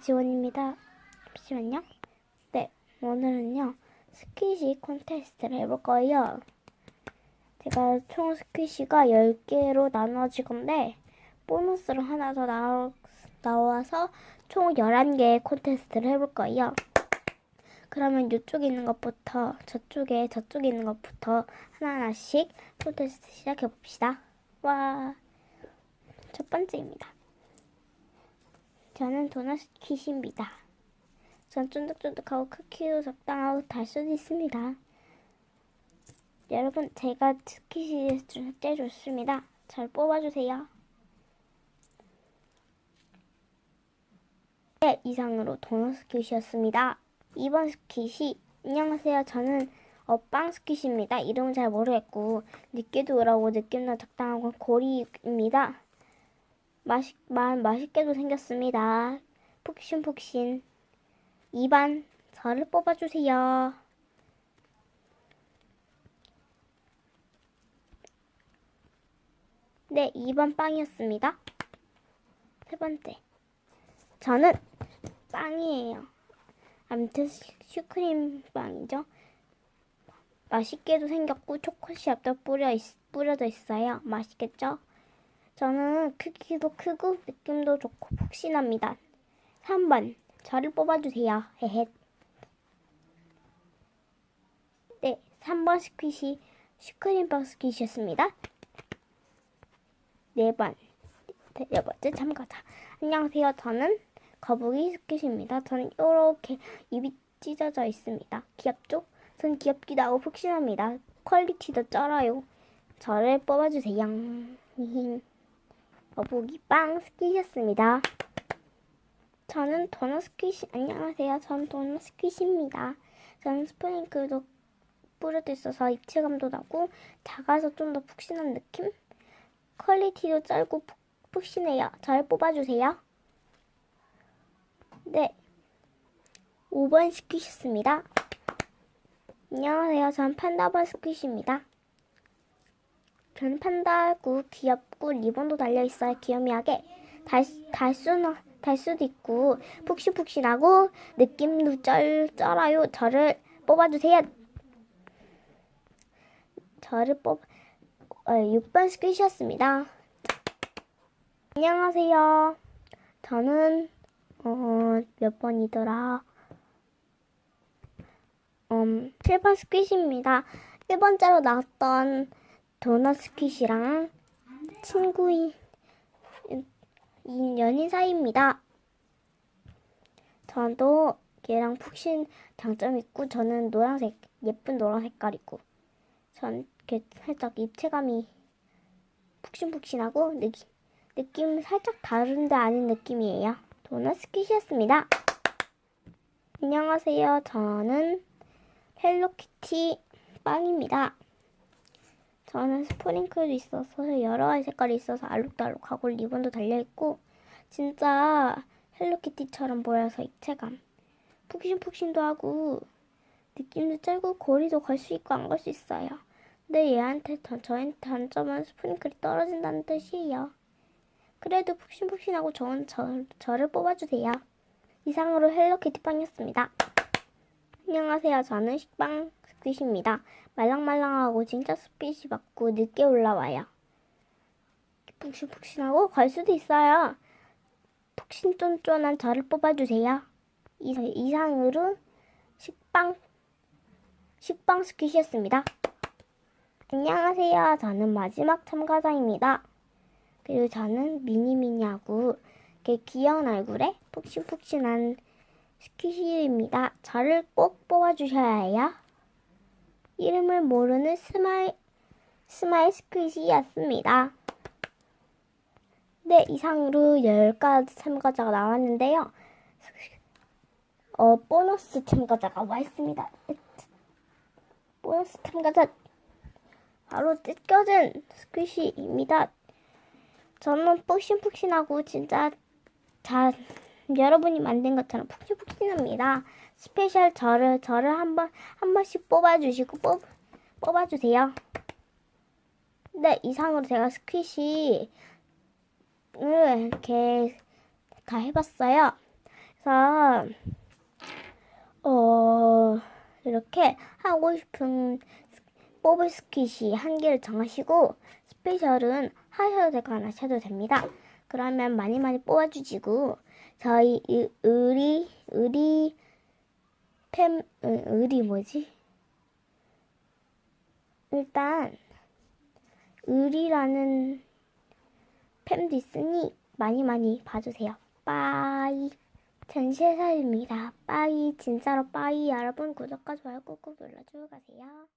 지원입니다. 잠시만요. 네, 오늘은요, 스퀴시 콘테스트를 해볼 거예요. 제가 총 스퀴시가 10개로 나눠질 건데, 보너스로 하나 더 나오, 나와서 총 11개의 콘테스트를 해볼 거예요. 그러면 이쪽에 있는 것부터, 저쪽에, 저쪽에 있는 것부터 하나하나씩 콘테스트 시작해 봅시다. 와, 첫 번째입니다. 저는 도넛 킷입니다. 전 쫀득쫀득하고 크기도 적당하고 달 수도 있습니다. 여러분, 제가 킷이 제일 좋습니다. 잘 뽑아주세요. 네, 이상으로 도넛 스킷이었습니다. 2번 스킷이 안녕하세요. 저는 어, 빵 스킷입니다. 이름은 잘 모르겠고 늦게도 오라고 느낌도 적당하고 고리입니다. 맛있, 마, 맛있게도 생겼습니다. 푹신푹신. 2번, 저를 뽑아주세요. 네, 2번 빵이었습니다. 세 번째. 저는 빵이에요. 아무튼 슈크림 빵이죠. 맛있게도 생겼고 초코시럽도 뿌려 있, 뿌려져 있어요. 맛있겠죠? 저는 크기도 크고 느낌도 좋고 푹신합니다. 3번 저를 뽑아주세요. 헤헷. 네, 3번 스퀴시 슈크림빵 스퀴시였습니다. 4번 네 번째 참가자. 안녕하세요. 저는 거북이 스퀴시입니다. 저는 이렇게 입이 찢어져 있습니다. 귀엽죠? 전 귀엽기도 하고 푹신합니다. 퀄리티도 쩔어요. 저를 뽑아주세요. 거북이 빵 스퀴시였습니다. 저는 도넛 스퀴시 안녕하세요. 저는 도넛 스퀴시입니다. 저는 스프링클도 뿌려져 있어서 입체감도 나고 작아서 좀 더 푹신한 느낌? 퀄리티도 짧고 푹, 푹신해요. 잘 뽑아주세요. 네. 5번 스퀴시였습니다. 안녕하세요. 전 판다번 스퀴시입니다. 저는 판다고 귀엽고 리본도 달려있어요. 귀요미하게. 달, 달, 수도 있고 푹신푹신하고 느낌도 쩔, 쩔어요. 저를 뽑아주세요. 저를 뽑... 어, 6번 스퀴시였습니다. 안녕하세요. 저는 어, 몇 번이더라? 음, 7번 스퀴시입니다. 1번째로 나왔던 도넛 스퀴시랑 친구인 연인 사이입니다. 저도 걔랑 푹신 장점 있고 저는 노란색 예쁜 노란 색깔이고 전 이렇게 살짝 입체감이 푹신푹신하고 느낌 느낌 살짝 다른데 아닌 느낌이에요. 도넛 스퀴시였습니다. 안녕하세요. 저는 헬로키티 빵입니다. 저는 스프링클도 있어서 여러 가지 색깔이 있어서 알록달록하고 리본도 달려있고 진짜 헬로키티처럼 보여서 입체감 푹신푹신도 하고 느낌도 짧고 거리도 갈수 있고 안갈수 있어요. 근데 얘한테 저한테 단점은 스프링클이 떨어진다는 뜻이에요. 그래도 푹신푹신하고 좋은 저, 저를 뽑아주세요. 이상으로 헬로키티 빵이었습니다. 안녕하세요. 저는 식빵 스퀴시입니다. 말랑말랑하고 진짜 스핏이 맞고 늦게 올라와요. 푹신푹신하고 갈 수도 있어요. 푹신쫀쫀한 저를 뽑아주세요. 이상으로 식빵 식빵 스퀴시였습니다. 안녕하세요. 저는 마지막 참가자입니다. 그리고 저는 미니미니하고 귀여운 얼굴에 푹신푹신한 스퀴시입니다. 저를 꼭 뽑아주셔야 해요. 이름을 모르는 스마일, 스마일 스퀴시였습니다. 네, 이상으로 10가지 참가자가 나왔는데요. 어, 보너스 참가자가 와 있습니다. 보너스 참가자 바로 찢겨진 스퀴시입니다. 저는 푹신푹신하고 진짜 자 여러분이 만든 것처럼 푹신푹신합니다. 스페셜 저를 저를 한번 한 번씩 뽑아주시고 뽑 뽑아주세요. 네 이상으로 제가 스퀴시 을 이렇게 다 해봤어요. 그래서 어 이렇게 하고 싶은 뽑을 스킷이 한 개를 정하시고 스페셜은 하셔도 안 하셔도 됩니다. 그러면 많이 많이 뽑아주시고 저희 의- 의리 의리 팸 의- 의리 뭐지? 일단 의리라는 팸도 있으니 많이 많이 봐주세요. 빠이. 전시회사입니다. 빠이. 진짜로 빠이. 여러분 구독과 좋아요 꾹꾹 눌러주고 가세요.